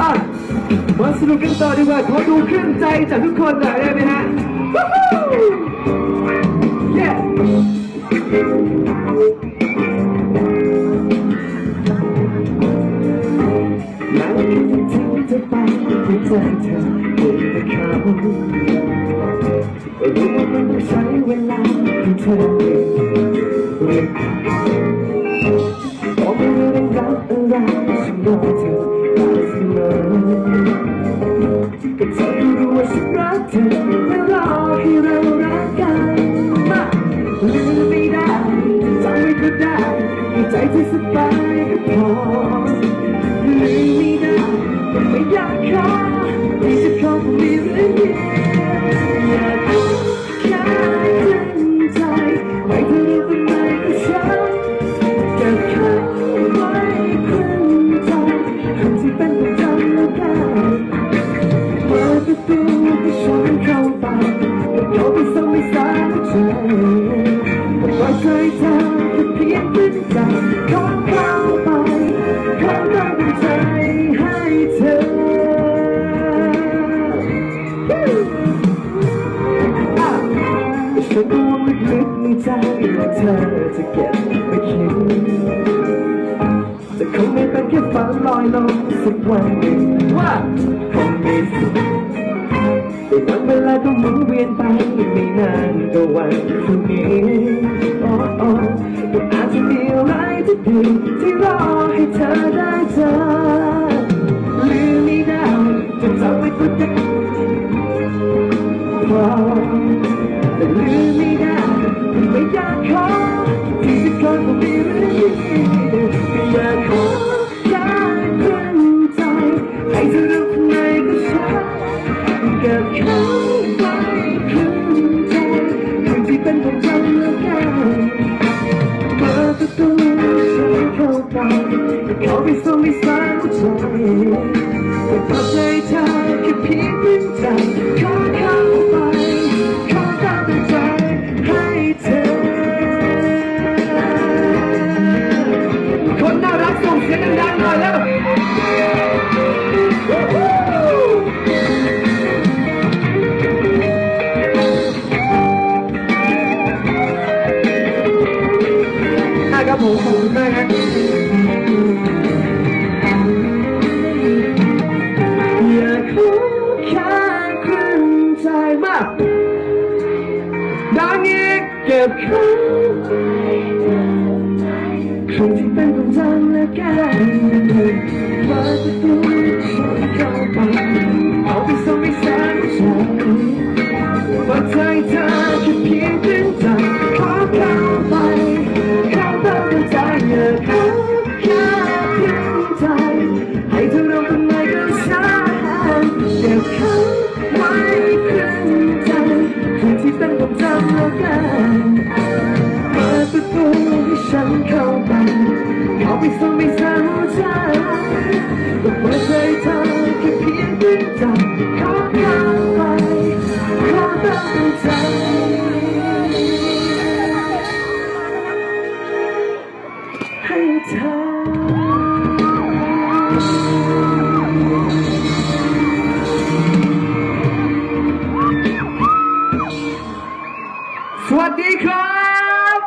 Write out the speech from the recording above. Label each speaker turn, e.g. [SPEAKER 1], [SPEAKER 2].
[SPEAKER 1] อะมาสนุกกันต่อดีกว่าขอดูขึ้นใจจากทุกคนหน่อยได้ไหมฮะ Yeah แล้วคิดถึงจะไปที่เจอเธอเองกับเขารู้ว่ามันต้องใช้เวลาที่เธอเองเรียกบอกไม่รู้ต้องรักอะไรฉันรอเธ ฉั ฉันรู้ลึกๆในใจว่าเธอจะเก็บไม่คิดจะคงไม่เป็นแค่ฝันลอยลงสักวันหนึ่งว่าคงมีสุขแต่วันเวลาก็หมุนเวียนไปไม่นานก็วันพรุ่งนี้โอ้โอ้ก็อาจจะมีอะไรที่ดีที่รอให้เธอได้เจอลืมไม่ได้จะจำไว้ก็ได้พอแต่ลืมไม่ได้ไม่อยากขอที่จะขอก็มีเรื่องดีไม่อยากขอแค่ขึ้นใจให้เธอรู้ข้างในก็ฉันเก็บเขาไว้ขึ้นใจคนที่เป็นของฉันแล้วกันเปิดประตูฉันเข้าไปเขาไปส่งในสายหัวใจแต่พอใจเธอแค่เพียงขึ้นใจ ครับผมขอบคุณมากครับอยากขอแค่ครึ่งใจมากดังอีกเก็บเขาครึ่งที่เป็นของฉันและกันเปิดประตู Everybody shall come back. Call me, call me,